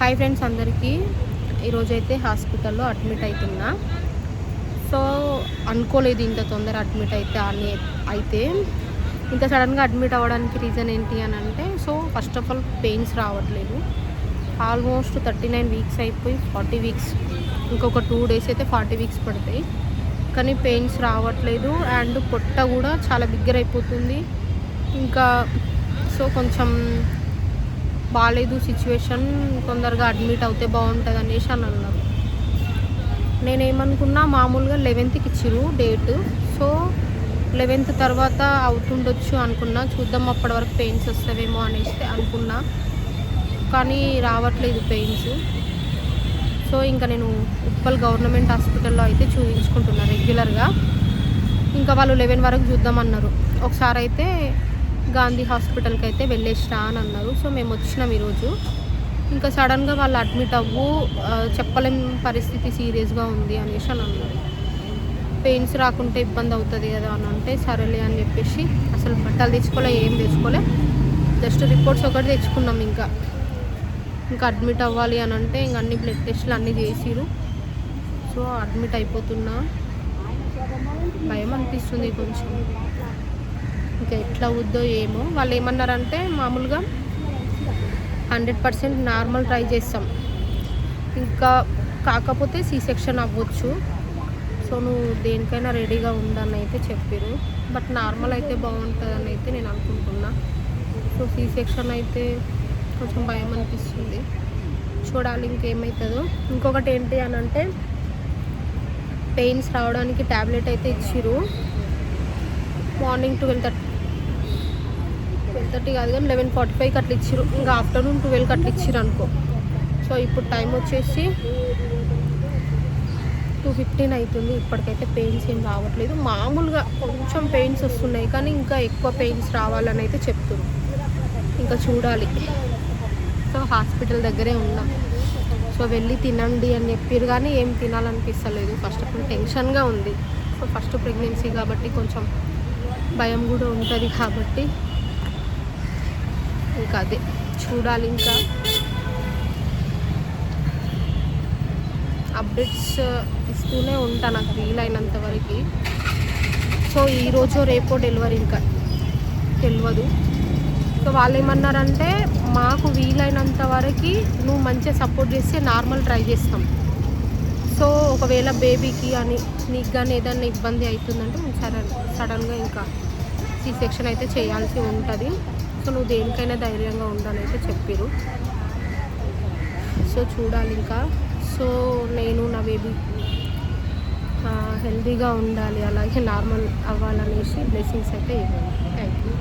Hi friends అందరికీ. ఈరోజైతే హాస్పిటల్లో అడ్మిట్ అవుతున్నా సో అనుకోలేదు ఇంత తొందర అడ్మిట్ అయితే అని అయితే. ఇంత సడన్గా అడ్మిట్ అవ్వడానికి రీజన్ ఏంటి అని అంటే so first of all pains రావట్లేదు. ఆల్మోస్ట్ థర్టీ నైన్ వీక్స్ అయిపోయి ఫార్టీ వీక్స్ ఇంకొక టూ డేస్ అయితే ఫార్టీ వీక్స్ పడతాయి. కానీ పెయిన్స్ రావట్లేదు అండ్ పొట్ట కూడా చాలా బిగ్గర అయిపోతుంది ఇంకా సో కొంచెం బాగాలేదు సిచ్యువేషన్ తొందరగా అడ్మిట్ అవుతే బాగుంటుంది అనేసి అని అన్నారు. నేనేమనుకున్నా మామూలుగా లెవెన్త్కి ఇచ్చిరు డేట్ సో లెవెన్త్ తర్వాత అవుతుండొచ్చు అనుకున్నా. చూద్దాం అప్పటి వరకు పెయిన్స్ వస్తావేమో అనేసి అనుకున్నా. కానీ రావట్లేదు పెయిన్స్ సో ఇంకా నేను ఉప్పల్ గవర్నమెంట్ హాస్పిటల్లో అయితే చూపించుకుంటున్నా రెగ్యులర్గా ఇంకా వాళ్ళు లెవెన్ వరకు చూద్దామన్నారు ఒకసారి అయితే గాంధీ హాస్పిటల్కి అయితే వెళ్ళేసిరా అని అన్నారు. సో మేము వచ్చినాం ఈరోజు. ఇంకా సడన్గా వాళ్ళు అడ్మిట్ అవ్వు చెప్పలేని చెప్పలేం పరిస్థితి సీరియస్గా ఉంది అనేసి అని అన్నారు. పెయిన్స్ రాకుంటే ఇబ్బంది అవుతుంది కదా అని అంటే సరేలే అని చెప్పేసి అసలు బట్టలు తెచ్చుకోలే ఏం తెచ్చుకోలే జస్ట్ రిపోర్ట్స్ ఒకటి తెచ్చుకున్నాం ఇంకా. ఇంకా అడ్మిట్ అవ్వాలి అని అంటే ఇంక అన్ని బ్లడ్ టెస్ట్లు అన్నీ చేసిరు సో అడ్మిట్ అయిపోతున్నా. భయం అనిపిస్తుంది కొంచెం. ఇంకా ఎట్లా అవుద్దో ఏమో. వాళ్ళు ఏమన్నారంటే మామూలుగా హండ్రెడ్ పర్సెంట్ నార్మల్ ట్రై చేస్తాం. ఇంకా కాకపోతే సి సెక్షన్ అవ్వచ్చు. సో నువ్వు దేనికైనా రెడీగా ఉండని అయితే చెప్పారు. బట్ నార్మల్ అయితే బాగుంటుందని అయితే నేను అనుకుంటున్నా. సో సి సెక్షన్ అయితే కొంచెం భయం అనిపిస్తుంది. చూడాలి ఇంకేమవుతుందో ఇంకొకటి ఏంటి అని అంటే పెయిన్స్ రావడానికి ట్యాబ్లెట్ అయితే ఇచ్చిరు. Morning twelve thirty twelve thirty కాదు కానీ లెవెన్ ఫార్టీ ఫైవ్కి అట్లా ఇచ్చిరు ఇంకా ఆఫ్టర్నూన్ ట్వెల్వ్కి అట్లా ఇచ్చిరు అనుకో. సో ఇప్పుడు టైం వచ్చేసి టూ ఫిఫ్టీన్ అవుతుంది ఇప్పటికైతే పెయిన్స్ ఏం రావట్లేదు. మామూలుగా కొంచెం పెయిన్స్ వస్తున్నాయి కానీ ఇంకా ఎక్కువ పెయిన్స్ రావాలని అయితే చెప్తుంది ఇంకా చూడాలి. సో హాస్పిటల్ దగ్గరే ఉన్నాం. సో వెళ్ళి తినండి అని చెప్పారు కానీ ఏం తినాలనిపిస్తలేదు. ఫస్ట్ ఆఫ్ ఆల్ టెన్షన్గా ఉంది. సో ఫస్ట్ ప్రెగ్నెన్సీ కాబట్టి కొంచెం భయం కూడా ఉంటుంది కాబట్టి ఇంకా అదే చూడాలి ఇంకా. అప్డేట్స్ ఇస్తూనే ఉంటా నాకు వీలైనంత వరకు. సో ఈరోజు రేపో డెలివరీ ఇంకా తెలియదు సో వాళ్ళు ఏమన్నారంటే మాకు వీలైనంత వరకు నువ్వు మంచిగా సపోర్ట్ చేస్తే నార్మల్ ట్రై చేస్తాం. సో ఒకవేళ బేబీకి అని నీకు కానీ ఏదైనా ఇబ్బంది అవుతుందంటే సడన్ సడన్గా ఇంకా సి సెక్షన్ అయితే చేయాల్సి ఉంటుంది. సో నువ్వు దేనికైనా ధైర్యంగా ఉండాలని అయితే చెప్పారు. సో చూడాలి ఇంకా. సో నేను నా బేబీ హెల్దీగా ఉండాలి అలాగే నార్మల్ అవ్వాలనేసి బ్లెస్సింగ్స్ అయితే ఇవ్వండి. Thank you